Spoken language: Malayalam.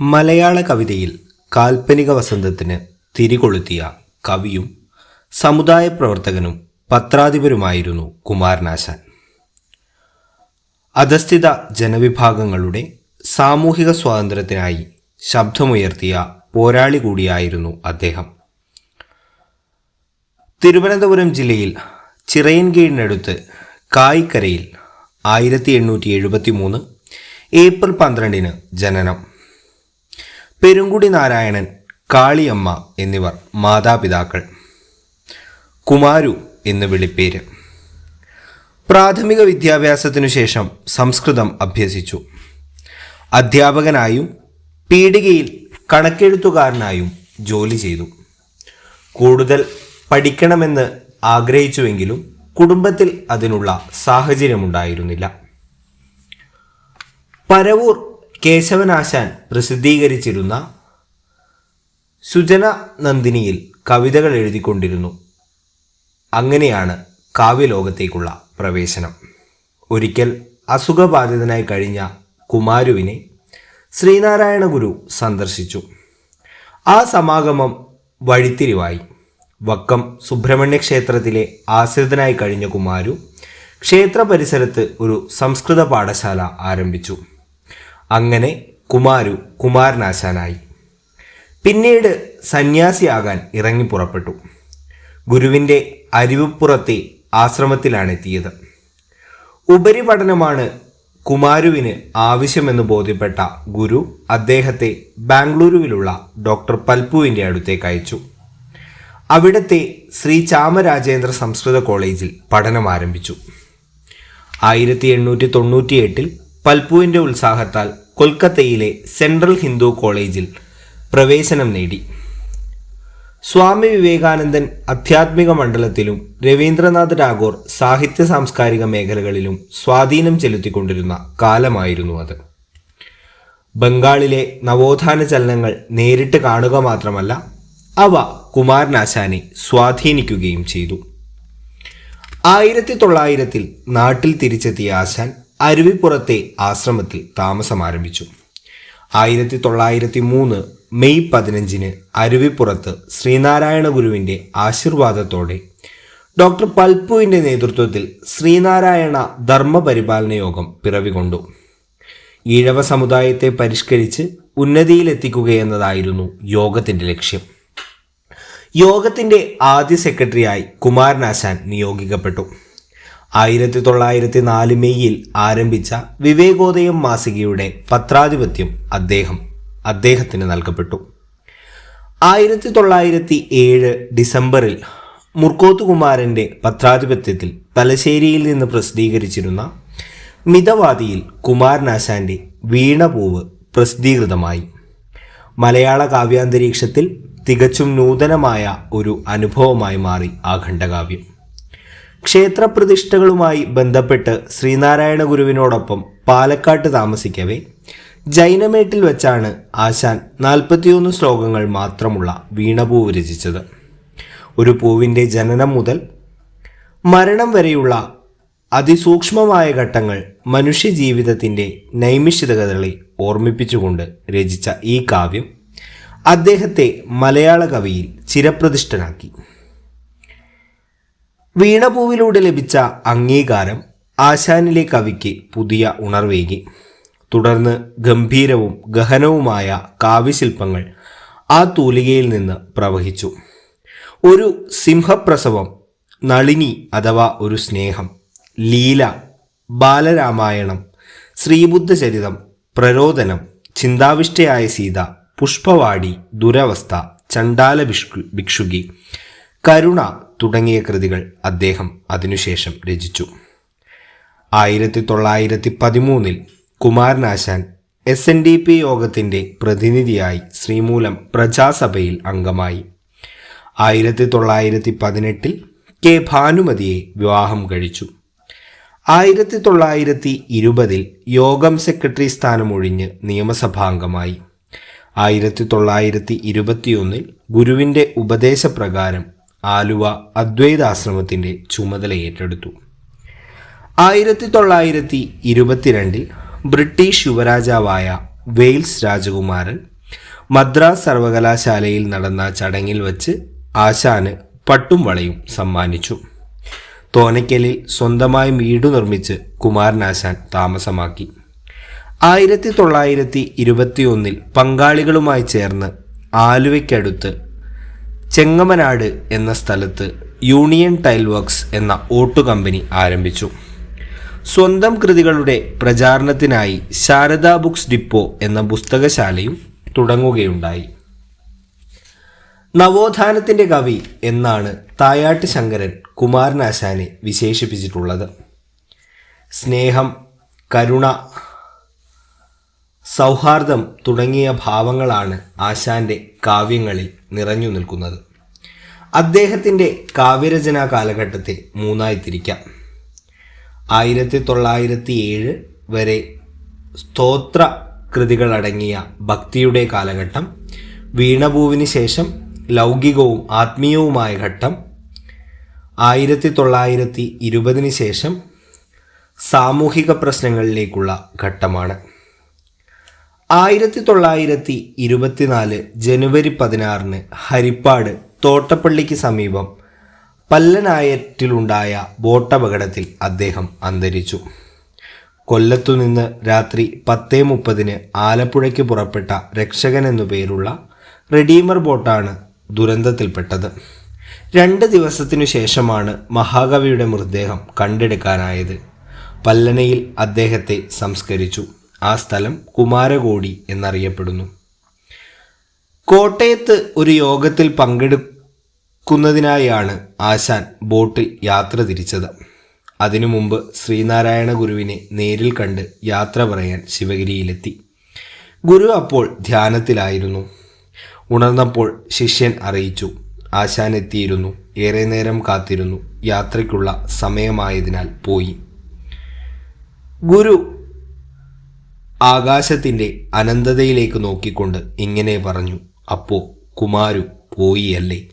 മലയാള കവിതയിൽ കാൽപ്പനിക വസന്തത്തിന് തിരികൊളുത്തിയ കവിയും സമുദായ പ്രവർത്തകനും പത്രാധിപരുമായിരുന്നു കുമാരനാശാൻ. അധസ്ഥിത ജനവിഭാഗങ്ങളുടെ സാമൂഹിക സ്വാതന്ത്ര്യത്തിനായി ശബ്ദമുയർത്തിയ പോരാളി കൂടിയായിരുന്നു അദ്ദേഹം. തിരുവനന്തപുരം ജില്ലയിൽ ചിറയൻകീഴിനടുത്ത് കായിക്കരയിൽ ആയിരത്തി എണ്ണൂറ്റി എഴുപത്തി മൂന്ന് ഏപ്രിൽ പന്ത്രണ്ടിന് ജനനം. പെരുങ്കുടി നാരായണൻ കാളിയമ്മ എന്നിവർ മാതാപിതാക്കൾ. കുമാരു എന്ന് വിളിപ്പേര് പ്രാഥമിക വിദ്യാഭ്യാസത്തിനു ശേഷം സംസ്കൃതം അഭ്യസിച്ചു. അധ്യാപകനായും പീടികയിൽ കണക്കെഴുത്തുകാരനായും ജോലി ചെയ്തു. കൂടുതൽ പഠിക്കണമെന്ന് ആഗ്രഹിച്ചുവെങ്കിലും കുടുംബത്തിൽ അതിനുള്ള സാഹചര്യമുണ്ടായിരുന്നില്ല. പരവൂർ കേശവനാശാൻ പ്രസിദ്ധീകരിച്ചിരുന്ന സുജന നന്ദിനിയിൽ കവിതകൾ എഴുതിക്കൊണ്ടിരുന്നു. അങ്ങനെയാണ് കാവ്യലോകത്തേക്കുള്ള പ്രവേശനം. ഒരിക്കൽ അസുഖബാധിതനായി കഴിഞ്ഞ കുമാരുവിനെ ശ്രീനാരായണ ഗുരു സന്ദർശിച്ചു. ആ സമാഗമം വഴിത്തിരിവായി. വക്കം സുബ്രഹ്മണ്യ ക്ഷേത്രത്തിലെ ആശ്രിതനായി കഴിഞ്ഞ കുമാരു ക്ഷേത്ര പരിസരത്ത് ഒരു സംസ്കൃത പാഠശാല ആരംഭിച്ചു. അങ്ങനെ കുമാരു കുമാരനാശാനായി. പിന്നീട് സന്യാസിയാകാൻ ഇറങ്ങി പുറപ്പെട്ടു. ഗുരുവിന്റെ അരിവുപ്പുറത്തെ ആശ്രമത്തിലാണ് എത്തിയത് ഉപരിപഠനമാണ് കുമാരുവിന് ആവശ്യമെന്ന് ബോധ്യപ്പെട്ട ഗുരു അദ്ദേഹത്തെ ബാംഗ്ലൂരുവിലുള്ള ഡോക്ടർ പൽപുവിന്റെ അടുത്തേക്ക് അയച്ചു. അവിടത്തെ ശ്രീ ചാമരാജേന്ദ്ര സംസ്കൃത കോളേജിൽ പഠനം ആരംഭിച്ചു. ആയിരത്തി എണ്ണൂറ്റി തൊണ്ണൂറ്റി എട്ടിൽ പൽപുവിന്റെ ഉത്സാഹത്താൽ കൊൽക്കത്തയിലെ സെൻട്രൽ ഹിന്ദു കോളേജിൽ പ്രവേശനം നേടി. സ്വാമി വിവേകാനന്ദൻ അധ്യാത്മിക മണ്ഡലത്തിലും രവീന്ദ്രനാഥ് ടാഗോർ സാഹിത്യ സാംസ്കാരിക മേഖലകളിലും സ്വാധീനം ചെലുത്തിക്കൊണ്ടിരുന്ന കാലമായിരുന്നു അത്. ബംഗാളിലെ നവോത്ഥാന ചലനങ്ങൾ നേരിട്ട് കാണുക മാത്രമല്ല അവ കുമാരനാശാനെ സ്വാധീനിക്കുകയും ചെയ്തു. ആയിരത്തി തൊള്ളായിരത്തിൽ നാട്ടിൽ തിരിച്ചെത്തിയ ആശാൻ അരുവിപ്പുറത്തെ ആശ്രമത്തിൽ താമസം ആരംഭിച്ചു ആയിരത്തി തൊള്ളായിരത്തി മൂന്ന് മെയ് പതിനഞ്ചിന് അരുവിപ്പുറത്ത് ശ്രീനാരായണ ഗുരുവിന്റെ ആശീർവാദത്തോടെ ഡോക്ടർ പൽപ്പുവിന്റെ നേതൃത്വത്തിൽ ശ്രീനാരായണ ധർമ്മപരിപാലന യോഗം പിറവികൊണ്ടു. ഈഴവ സമുദായത്തെ പരിഷ്കരിച്ച് ഉന്നതിയിലെത്തിക്കുകയെന്നതായിരുന്നു യോഗത്തിന്റെ ലക്ഷ്യം. യോഗത്തിന്റെ ആദ്യ സെക്രട്ടറിയായി കുമാരനാശാൻ നിയോഗിക്കപ്പെട്ടു. ആയിരത്തി തൊള്ളായിരത്തി നാല് മെയ്യിൽ ആരംഭിച്ച വിവേകോദയം മാസികയുടെ പത്രാധിപത്യം അദ്ദേഹം അദ്ദേഹത്തിന് നൽകപ്പെട്ടു. ആയിരത്തി തൊള്ളായിരത്തി ഏഴ് ഡിസംബറിൽ മുർക്കോത്തുകുമാരന്റെ പത്രാധിപത്യത്തിൽ തലശ്ശേരിയിൽ നിന്ന് പ്രസിദ്ധീകരിച്ചിരുന്ന മിതവാദിയിൽ കുമാരനാശാന്റെ വീണപൂവ് പ്രസിദ്ധീകൃതമായി. മലയാള കാവ്യാന്തരീക്ഷത്തിൽ തികച്ചും നൂതനമായ ഒരു അനുഭവമായി മാറി ആ ഖണ്ഡകാവ്യം. ക്ഷേത്രപ്രതിഷ്ഠകളുമായി ബന്ധപ്പെട്ട് ശ്രീനാരായണ ഗുരുവിനോടൊപ്പം പാലക്കാട്ട് താമസിക്കവേ. ജൈനമേട്ടിൽ വെച്ചാണ് ആശാൻ നാൽപ്പത്തിയൊന്ന് ശ്ലോകങ്ങൾ മാത്രമുള്ള വീണപൂവ് രചിച്ചത്. ഒരു പൂവിന്റെ ജനനം മുതൽ മരണം വരെയുള്ള അതിസൂക്ഷ്മമായ ഘട്ടങ്ങൾ മനുഷ്യജീവിതത്തിന്റെ നൈമിഷികതകളെ ഓർമ്മിപ്പിച്ചുകൊണ്ട് രചിച്ച ഈ കാവ്യം അദ്ദേഹത്തെ മലയാള കവിയിൽ ചിരപ്രതിഷ്ഠനാക്കി. വീണപൂവിലൂടെ ലഭിച്ച അംഗീകാരം ആശാനിലെ കവിക്ക് പുതിയ ഉണർവേകി. തുടർന്ന് ഗംഭീരവും ഗഹനവുമായ കാവ്യശില്പങ്ങൾ ആ തൂലികയിൽ നിന്ന് പ്രവഹിച്ചു. ഒരു സിംഹപ്രസവം നളിനി അഥവാ ഒരു സ്നേഹം ലീല ബാലരാമായണം ശ്രീബുദ്ധചരിതം പ്രരോദനം ചിന്താവിഷ്ടയായ സീത പുഷ്പവാടി ദുരവസ്ഥ ചണ്ടാല ഭിക്ഷു ഭിക്ഷുകി കരുണ തുടങ്ങിയ കൃതികൾ അദ്ദേഹം അതിനുശേഷം രചിച്ചു. ആയിരത്തി തൊള്ളായിരത്തി പതിമൂന്നിൽ Kumaranasan S N D P യോഗത്തിന്റെ പ്രതിനിധിയായി ശ്രീമൂലം പ്രജാസഭയിൽ അംഗമായി. ആയിരത്തി തൊള്ളായിരത്തി പതിനെട്ടിൽ കെ ഭാനുമതിയെ വിവാഹം കഴിച്ചു. ആയിരത്തി തൊള്ളായിരത്തി ഇരുപതിൽ യോഗം സെക്രട്ടറി സ്ഥാനമൊഴിഞ്ഞ് നിയമസഭാംഗമായി. ആയിരത്തി തൊള്ളായിരത്തി ഇരുപത്തിയൊന്നിൽ ഗുരുവിന്റെ ഉപദേശപ്രകാരം ആലുവ അദ്വൈതാശ്രമത്തിന്റെ ചുമതല ഏറ്റെടുത്തു. ആയിരത്തി തൊള്ളായിരത്തി ഇരുപത്തിരണ്ടിൽ ബ്രിട്ടീഷ് യുവരാജാവായ വെയിൽസ് രാജകുമാരൻ മദ്രാസ് സർവകലാശാലയിൽ നടന്ന ചടങ്ങിൽ വച്ച് ആശാന് പട്ടും വളയും സമ്മാനിച്ചു. തോനയ്ക്കലിൽ സ്വന്തമായി വീട് നിർമ്മിച്ച് കുമാരനാശാൻ താമസമാക്കി. ആയിരത്തി തൊള്ളായിരത്തി ഇരുപത്തിയൊന്നിൽ പങ്കാളികളുമായി ചേർന്ന് ആലുവയ്ക്കടുത്ത് ചെങ്ങമനാട് എന്ന സ്ഥലത്ത് യൂണിയൻ ടൈൽ വർക്ക്സ് എന്ന ഓട്ടു കമ്പനി ആരംഭിച്ചു. സ്വന്തം കൃതികളുടെ പ്രചാരണത്തിനായി ശാരദ ബുക്സ് ഡിപ്പോ എന്ന പുസ്തകശാലയും തുടങ്ങുകയുണ്ടായി. നവോത്ഥാനത്തിന്റെ കവി എന്നാണ് തായാട്ട് ശങ്കരൻ കുമാരനാശാനെ വിശേഷിപ്പിച്ചിട്ടുള്ളത്. സ്നേഹം കരുണ സൗഹാർദ്ദം തുടങ്ങിയ ഭാവങ്ങളാണ് ആശാന്റെ കാവ്യങ്ങളിൽ നിറഞ്ഞു നിൽക്കുന്നത്. അദ്ദേഹത്തിന്റെ കാവ്യരചനാ കാലഘട്ടത്തെ മൂന്നായി തിരിക്കാം. ആയിരത്തി തൊള്ളായിരത്തി ഏഴ് വരെ സ്തോത്ര കൃതികളടങ്ങിയ ഭക്തിയുടെ കാലഘട്ടം വീണപൂവിന് ശേഷം ലൗകികവും ആത്മീയവുമായ ഘട്ടം ആയിരത്തി തൊള്ളായിരത്തി ഇരുപതിന് ശേഷം സാമൂഹിക പ്രശ്നങ്ങളിലേക്കുള്ള ഘട്ടമാണ്. ആയിരത്തി തൊള്ളായിരത്തി ഇരുപത്തിനാല് ജനുവരി പതിനാറിന് ഹരിപ്പാട് തോട്ടപ്പള്ളിക്ക് സമീപം പല്ലനായറ്റിലുണ്ടായ ബോട്ടപകടത്തിൽ അദ്ദേഹം അന്തരിച്ചു. കൊല്ലത്തുനിന്ന് രാത്രി പത്തേ മുപ്പതിന് ആലപ്പുഴയ്ക്ക് പുറപ്പെട്ട രക്ഷകൻ എന്നു പേരുള്ള റെഡീമർ ബോട്ടാണ് ദുരന്തത്തിൽപ്പെട്ടത്. രണ്ട് ദിവസത്തിനു ശേഷമാണ് മഹാകവിയുടെ മൃതദേഹം കണ്ടെടുക്കാനായത്. പല്ലനയിൽ അദ്ദേഹത്തെ സംസ്കരിച്ചു. ആ സ്ഥലം കുമാരകോടി എന്നറിയപ്പെടുന്നു. കോട്ടയത്ത് ഒരു യോഗത്തിൽ പങ്കെടുക്കുന്നതിനായാണ് ആശാൻ ബോട്ടിൽ യാത്ര തിരിച്ചത്. അതിനു മുമ്പ് ശ്രീനാരായണ ഗുരുവിനെ നേരിൽ കണ്ട് യാത്ര പറയാൻ ശിവഗിരിയിലെത്തി. ഗുരു അപ്പോൾ ധ്യാനത്തിലായിരുന്നു. ഉണർന്നപ്പോൾ ശിഷ്യൻ അറിയിച്ചു. ആശാൻ എത്തിയിരുന്നു. ഏറെ നേരം കാത്തിരുന്നു. യാത്രയ്ക്കുള്ള സമയമായതിനാൽ പോയി. ഗുരു ആകാശത്തിന്റെ അനന്തതയിലേക്ക് നോക്കിക്കൊണ്ട് ഇങ്ങനെ പറഞ്ഞു അപ്പോ കുമാരു പോയി അല്ലേ?